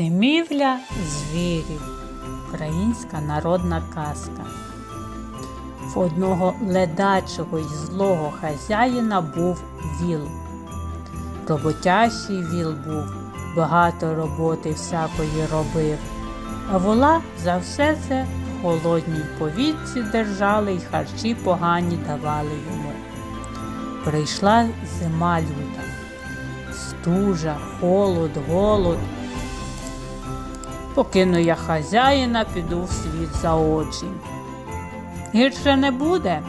Зимівля звірів. Українська народна казка. В одного ледачого й злого хазяїна був віл. Роботящий віл був, багато роботи всякої робив, а вола за все це в холодній повітці держали й харчі погані давали йому. Прийшла зима люта, стужа, холод, голод. Покину я хазяїна, піду в світ за очі. Гірше не буде.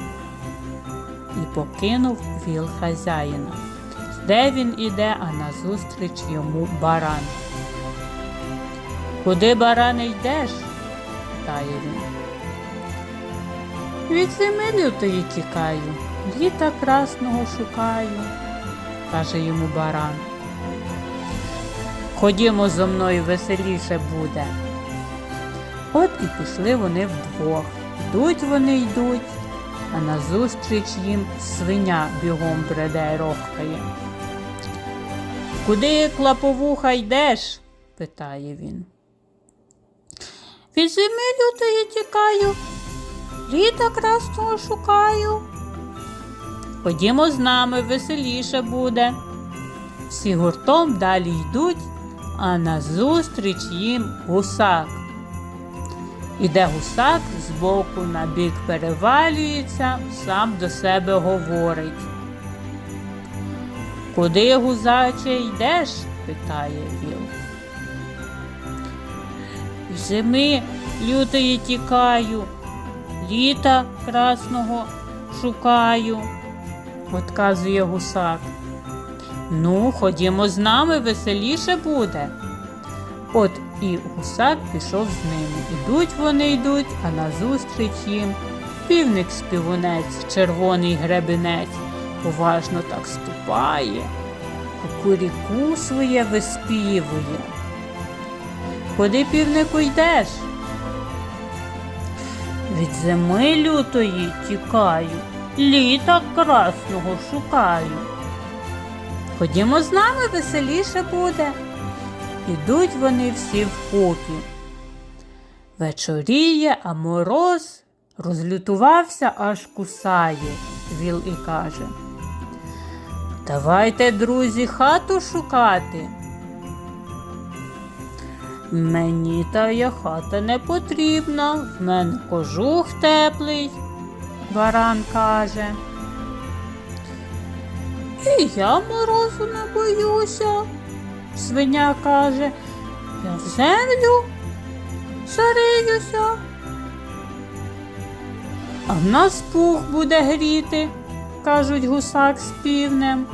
І покинув віл хазяїна. Де він іде, а назустріч йому баран. Куди баране йдеш? питає він. Від зими лютої тікаю, літа красного шукаю, каже йому баран. Ходімо зо мною веселіше буде. От і пішли вони вдвох. Йдуть вони йдуть, а назустріч їм свиня бігом бреде рохкає. Куди клаповуха йдеш? питає він. Від зими лютої тікаю, літа красного шукаю. Ходімо з нами, веселіше буде. Всі гуртом далі йдуть, а назустріч їм гусак. Іде гусак, збоку на бік перевалюється, сам до себе говорить. Куди, гузаче, йдеш? питає віл. Зими лютої тікаю, літа красного шукаю, отказує гусак. Ну, ходімо з нами, веселіше буде. От і гусак пішов з ними. Ідуть вони йдуть, а назустріч їм півник співунець, червоний гребенець, поважно так ступає, кукуріку своє виспівує. Куди півнику йдеш? Від зими лютої тікаю, літа красного шукаю. Ходімо з нами, веселіше буде. Ідуть вони всі вкупі. Вечоріє, а мороз розлютувався, аж кусає, віл і каже. Давайте, друзі, хату шукати. Мені тая хата не потрібна, в мене кожух теплий, баран каже. І я морозу не боюся. Свиня каже, я в землю зариюся. А в нас пух буде гріти, кажуть гусак з півнем.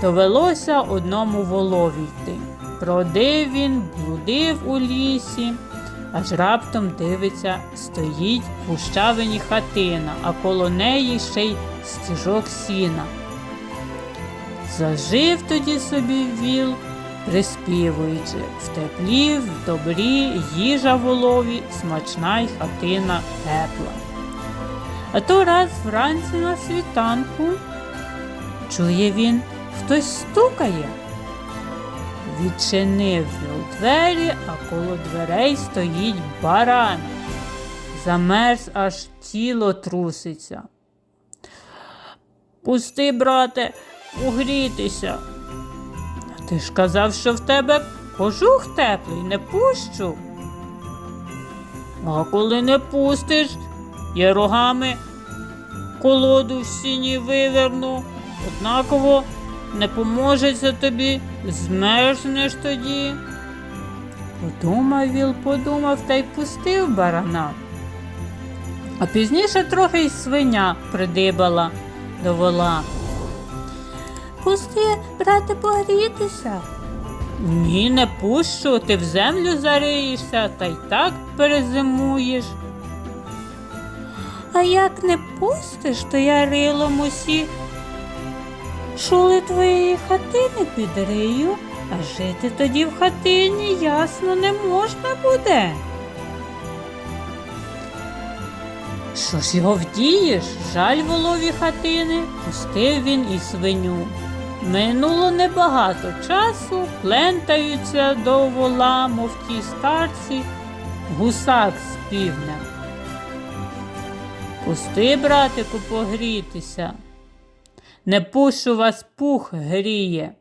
Довелося одному волові йти. Бродив він, блудив у лісі, аж раптом дивиться, стоїть в гущавині хатина, а коло неї ще й стіжок сіна. Зажив тоді собі віл, приспівуючи в теплі, в добрі, їжа волові, смачна й хатина тепла. А то раз вранці на світанку чує він, хтось стукає. Відчинив віл двері, а коло дверей стоїть баран. Замерз аж тіло труситься. Пусти, брате, угрітися. Ти ж казав, що в тебе кожух теплий, не пущу. А коли не пустиш, я рогами колоду в сіні виверну, однаково не поможеться тобі, змерзнеш тоді. Подумав віл, подумав та й пустив барана. А пізніше трохи й свиня придибала до вола. Пусти, брате, погрітися. Ні, не пущу, ти в землю зариєшся та й так перезимуєш. А як не пустиш, то я рилом усі шули твоєї хатини підрию, а жити тоді в хатині ясно не можна буде. Що ж його вдієш? Жаль волові хатини, пустив він і свиню. Минуло небагато часу, плентаються до вола, мов ті старці, гусак з півнем. Пусти, братику, погрітися. Не пущу вас пух гріє.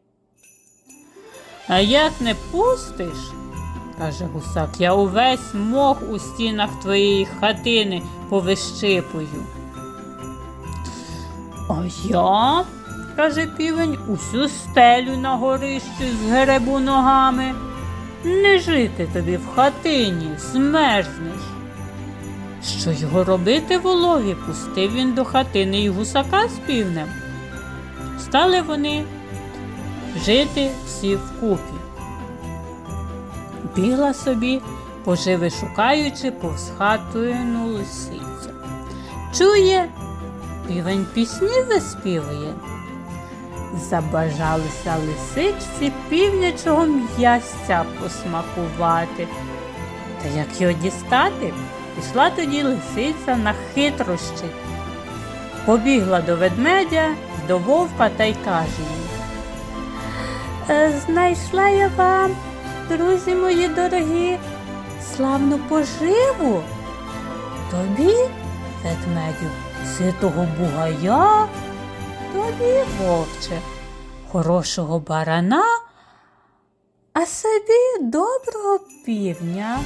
А як не пустиш, каже гусак, я увесь мох у стінах твоєї хатини повищипую. А я, каже півень, усю стелю на горищі згребу ногами. Не жити тобі в хатині, змерзнеш. Що його робити волові? Пустив він до хатини й гусака з півнем. Стали вони жити всі вкупі. Бігла собі, поживи шукаючи, повз хатину лисиця. Чує, півень пісні виспівує. Забажалося лисичці півнячого м'ясця посмакувати. Та як його дістати, пішла тоді лисиця на хитрощі. Побігла до ведмедя, до вовка та й каже їм. «Е, Знайшла я вам, друзі мої дорогі, славну поживу. Тобі, ведмедю, ситого бугая, тобі, вовче, хорошого барана, а собі доброго півня.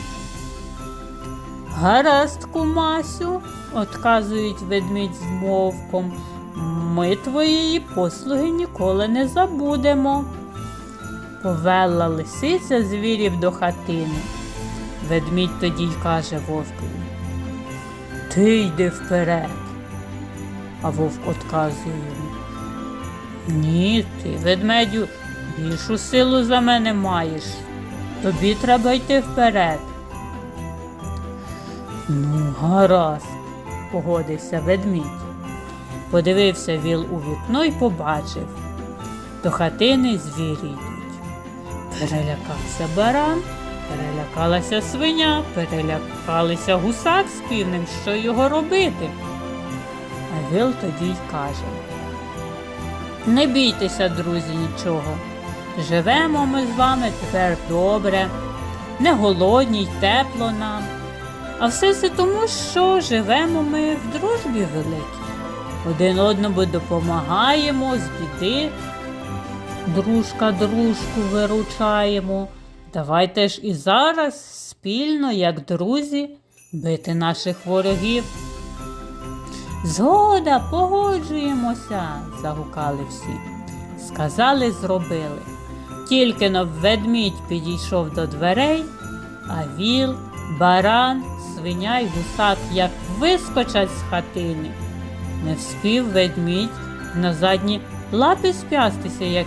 Гаразд, кумасю, отказують ведмідь з вовком. Ми твоєї послуги ніколи не забудемо. Повела лисиця звірів до хатини. Ведмідь тоді й каже вовкові. Ти йди вперед. А вовк отказує. Ні, ти, ведмедю, більшу силу за мене маєш. Тобі треба йти вперед. Ну, гаразд, погодився ведмідь. Подивився віл у вікно й побачив. До хатини звірі йдуть. Перелякався баран, перелякалася свиня, перелякалися гусак з півнем, що його робити. А віл тоді й каже: Не бійтеся, друзі, нічого. Живемо ми з вами тепер добре, не голодні й тепло нам. А все це тому, що живемо ми в дружбі великій. Один одному допомагаємо з біди, дружка дружку виручаємо. Давайте ж і зараз спільно, як друзі, бити наших ворогів. Згода, погоджуємося, загукали всі. Сказали, зробили. Тільки но ведмідь підійшов до дверей, а віл, баран, свиня й гусак як вискочать з хатини. Не вспів ведмідь на задні лапи спястися, як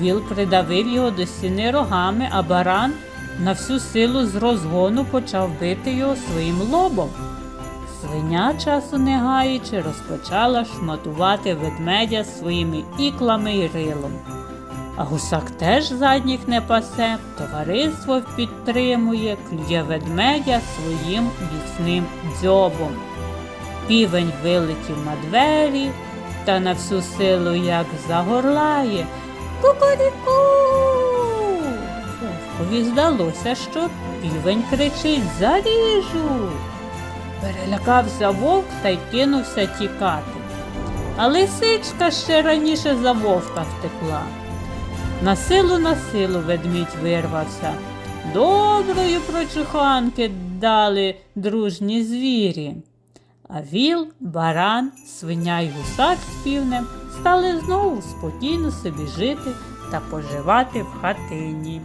віл придавив його до стіни рогами, а баран на всю силу з розгону почав бити його своїм лобом. Свиня часу не гаючи, розпочала шматувати ведмедя своїми іклами й рилом. А гусак теж задніх не пасе, товариство підтримує, клює ведмедя своїм міцним дзьобом. Півень вилетів на двері та на всю силу як загорлає. Кукуріку. Вовкові здалося, що півень кричить Заріжу. Перелякався вовк та й кинувся тікати. А лисичка ще раніше за вовка втекла. На силу на силу ведмідь вирвався. Доброї прочуханки дали дружні звірі. А віл, баран, свиня й гусак з півнем стали знову спокійно собі жити та поживати в хатині.